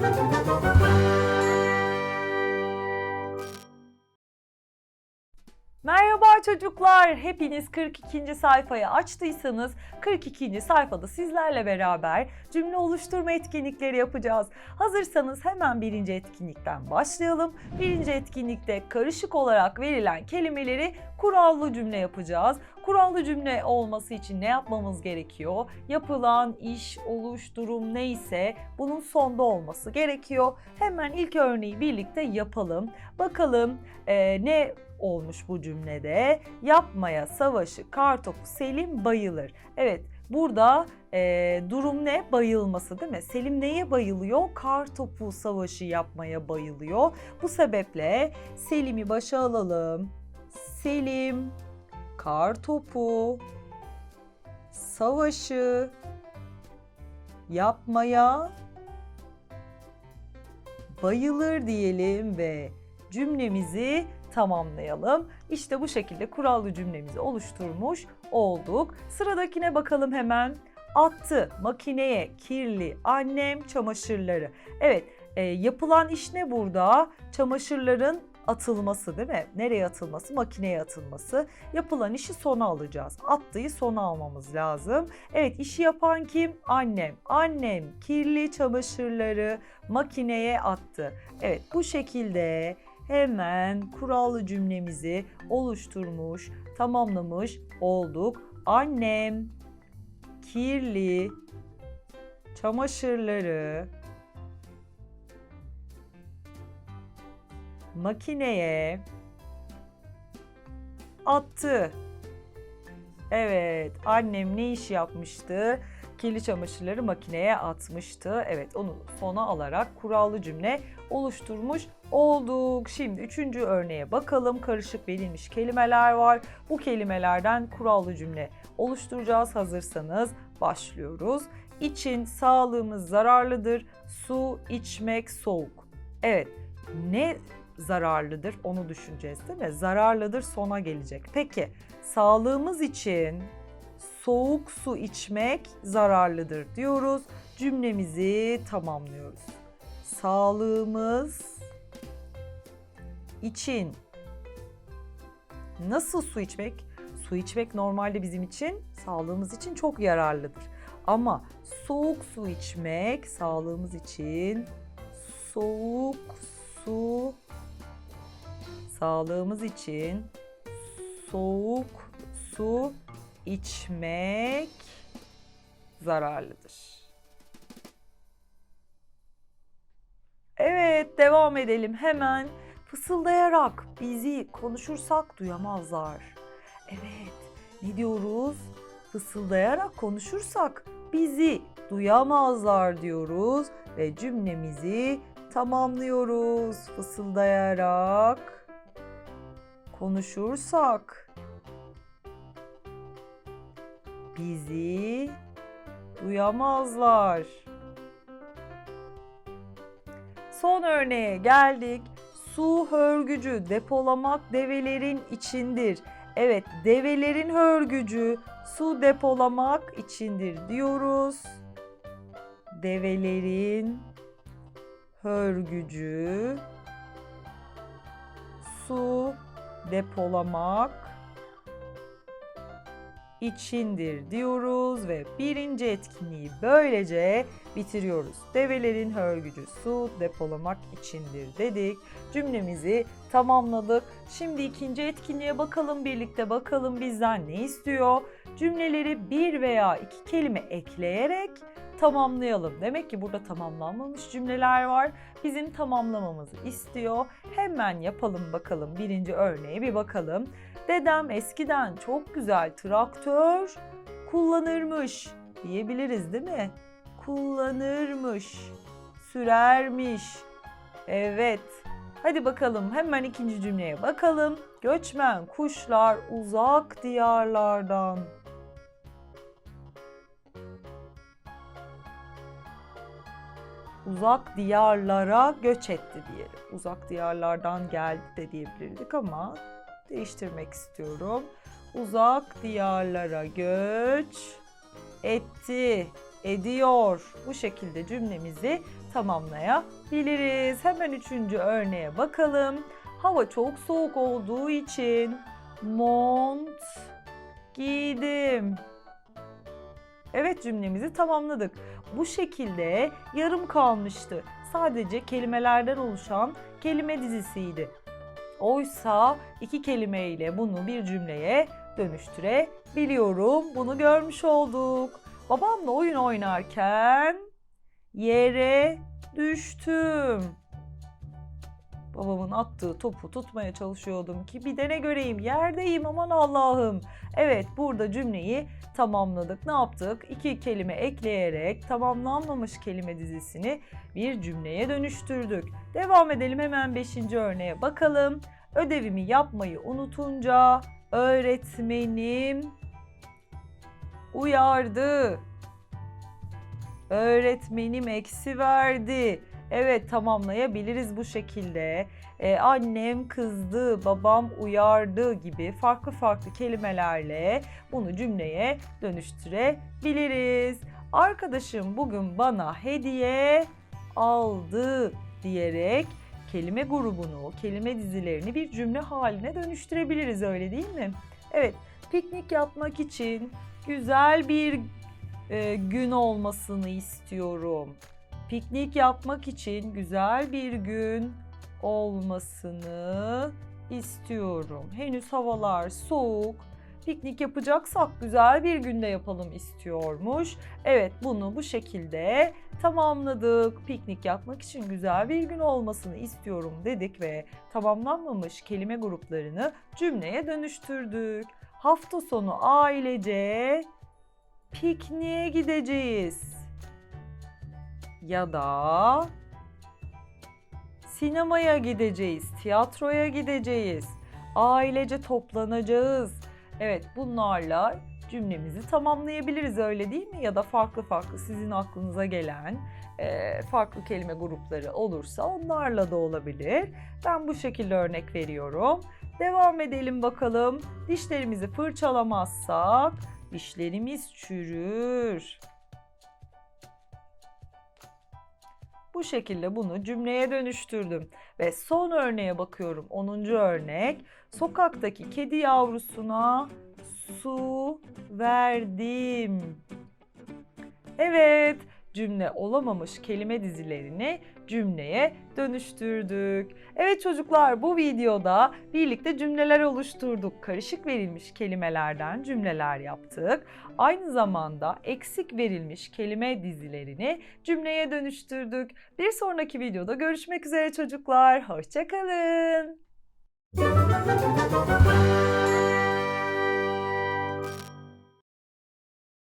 Música Çocuklar. Hepiniz 42. sayfayı açtıysanız 42. sayfada sizlerle beraber cümle oluşturma etkinlikleri yapacağız. Hazırsanız hemen birinci etkinlikten başlayalım. Birinci etkinlikte karışık olarak verilen kelimeleri kurallı cümle yapacağız. Kurallı cümle olması için ne yapmamız gerekiyor? Yapılan iş, oluş, durum neyse bunun sonda olması gerekiyor. Hemen ilk örneği birlikte yapalım. Bakalım eee, ne olmuş bu cümlede. Yapmaya savaşı kartopu Selim bayılır. Evet burada eee, durum ne? Bayılması değil mi? Selim neye bayılıyor? Kartopu savaşı yapmaya bayılıyor. Bu sebeple Selim'i başa alalım. Selim kartopu savaşı yapmaya bayılır diyelim ve cümlemizi tamamlayalım. İşte bu şekilde kurallı cümlemizi oluşturmuş olduk. Sıradakine bakalım hemen. Attı makineye kirli annem çamaşırları. Evet e, yapılan iş ne burada? Çamaşırların atılması değil mi? Nereye atılması? Makineye atılması. Yapılan işi sona alacağız. Attığı sona almamız lazım. Evet işi yapan kim? Annem. Annem kirli çamaşırları makineye attı. Evet bu şekilde hemen kurallı cümlemizi oluşturmuş, tamamlamış olduk. Annem kirli çamaşırları makineye attı. Evet, annem ne iş yapmıştı? Kirli çamaşırları makineye atmıştı. Evet, onu sona alarak kurallı cümle oluşturmuş olduk. Şimdi üçüncü örneğe bakalım. Karışık verilmiş kelimeler var. Bu kelimelerden kurallı cümle oluşturacağız. Hazırsanız başlıyoruz. İçin sağlığımız zararlıdır. Su içmek soğuk. Evet, ne zararlıdır onu düşüneceğiz değil mi? Zararlıdır sona gelecek. Peki sağlığımız için soğuk su içmek zararlıdır diyoruz. Cümlemizi tamamlıyoruz. Sağlığımız için nasıl su içmek? Su içmek normalde bizim için sağlığımız için çok yararlıdır. Ama soğuk su içmek sağlığımız için soğuk su sağlığımız için soğuk su içmek zararlıdır. Devam edelim hemen. Fısıldayarak bizi konuşursak duyamazlar. Evet, ne diyoruz? Fısıldayarak konuşursak bizi duyamazlar diyoruz ve cümlemizi tamamlıyoruz. Fısıldayarak konuşursak bizi duyamazlar. Son örneğe geldik. Su hörgücü depolamak develerin içindir. Evet, develerin hörgücü su depolamak içindir diyoruz. Develerin hörgücü su depolamak içindir diyoruz ve birinci etkinliği böylece bitiriyoruz. Develerin hörgücü su depolamak içindir dedik. Cümlemizi tamamladık. Şimdi ikinci etkinliğe bakalım birlikte bakalım bizden ne istiyor? Cümleleri bir veya iki kelime ekleyerek tamamlayalım. Demek ki burada tamamlanmamış cümleler var. Bizim tamamlamamızı istiyor. Hemen yapalım bakalım. Birinci örneğe bir bakalım. Dedem eskiden çok güzel traktör kullanırmış diyebiliriz değil mi? Kullanırmış, sürermiş. Evet. Hadi bakalım hemen ikinci cümleye bakalım. Göçmen kuşlar uzak diyarlardan uzak diyarlara göç etti diyelim. Uzak diyarlardan geldi de diyebilirdik ama değiştirmek istiyorum. Uzak diyarlara göç etti, ediyor. Bu şekilde cümlemizi tamamlayabiliriz. Hemen üçüncü örneğe bakalım. Hava çok soğuk olduğu için mont giydim. Evet cümlemizi tamamladık. Bu şekilde yarım kalmıştı. Sadece kelimelerden oluşan kelime dizisiydi. Oysa iki kelimeyle bunu bir cümleye dönüştürebiliyorum. Bunu görmüş olduk. Babamla oyun oynarken yere düştüm. Babamın attığı topu tutmaya çalışıyordum ki bir de ne göreyim yerdeyim aman Allah'ım. Evet burada cümleyi tamamladık. Ne yaptık? İki kelime ekleyerek tamamlanmamış kelime dizisini bir cümleye dönüştürdük. Devam edelim hemen 5. örneğe bakalım. Ödevimi yapmayı unutunca öğretmenim uyardı. Öğretmenim eksi verdi. Evet tamamlayabiliriz bu şekilde. Ee, annem kızdı, babam uyardı gibi farklı farklı kelimelerle bunu cümleye dönüştürebiliriz. Arkadaşım bugün bana hediye aldı diyerek kelime grubunu, kelime dizilerini bir cümle haline dönüştürebiliriz öyle değil mi? Evet, piknik yapmak için güzel bir e, gün olmasını istiyorum. Piknik yapmak için güzel bir gün olmasını istiyorum. Henüz havalar soğuk. Piknik yapacaksak güzel bir günde yapalım istiyormuş. Evet bunu bu şekilde tamamladık. Piknik yapmak için güzel bir gün olmasını istiyorum dedik ve tamamlanmamış kelime gruplarını cümleye dönüştürdük. Hafta sonu ailece pikniğe gideceğiz. Ya da sinemaya gideceğiz, tiyatroya gideceğiz, ailece toplanacağız. Evet bunlarla cümlemizi tamamlayabiliriz öyle değil mi? Ya da farklı farklı sizin aklınıza gelen e, farklı kelime grupları olursa onlarla da olabilir. Ben bu şekilde örnek veriyorum. Devam edelim bakalım. Dişlerimizi fırçalamazsak dişlerimiz çürür. Bu şekilde bunu cümleye dönüştürdüm. Ve son örneğe bakıyorum. 10. örnek. Sokaktaki kedi yavrusuna su verdim. Evet, cümle olamamış kelime dizilerini cümleye dönüştürdük. Evet çocuklar bu videoda birlikte cümleler oluşturduk. Karışık verilmiş kelimelerden cümleler yaptık. Aynı zamanda eksik verilmiş kelime dizilerini cümleye dönüştürdük. Bir sonraki videoda görüşmek üzere çocuklar. Hoşçakalın.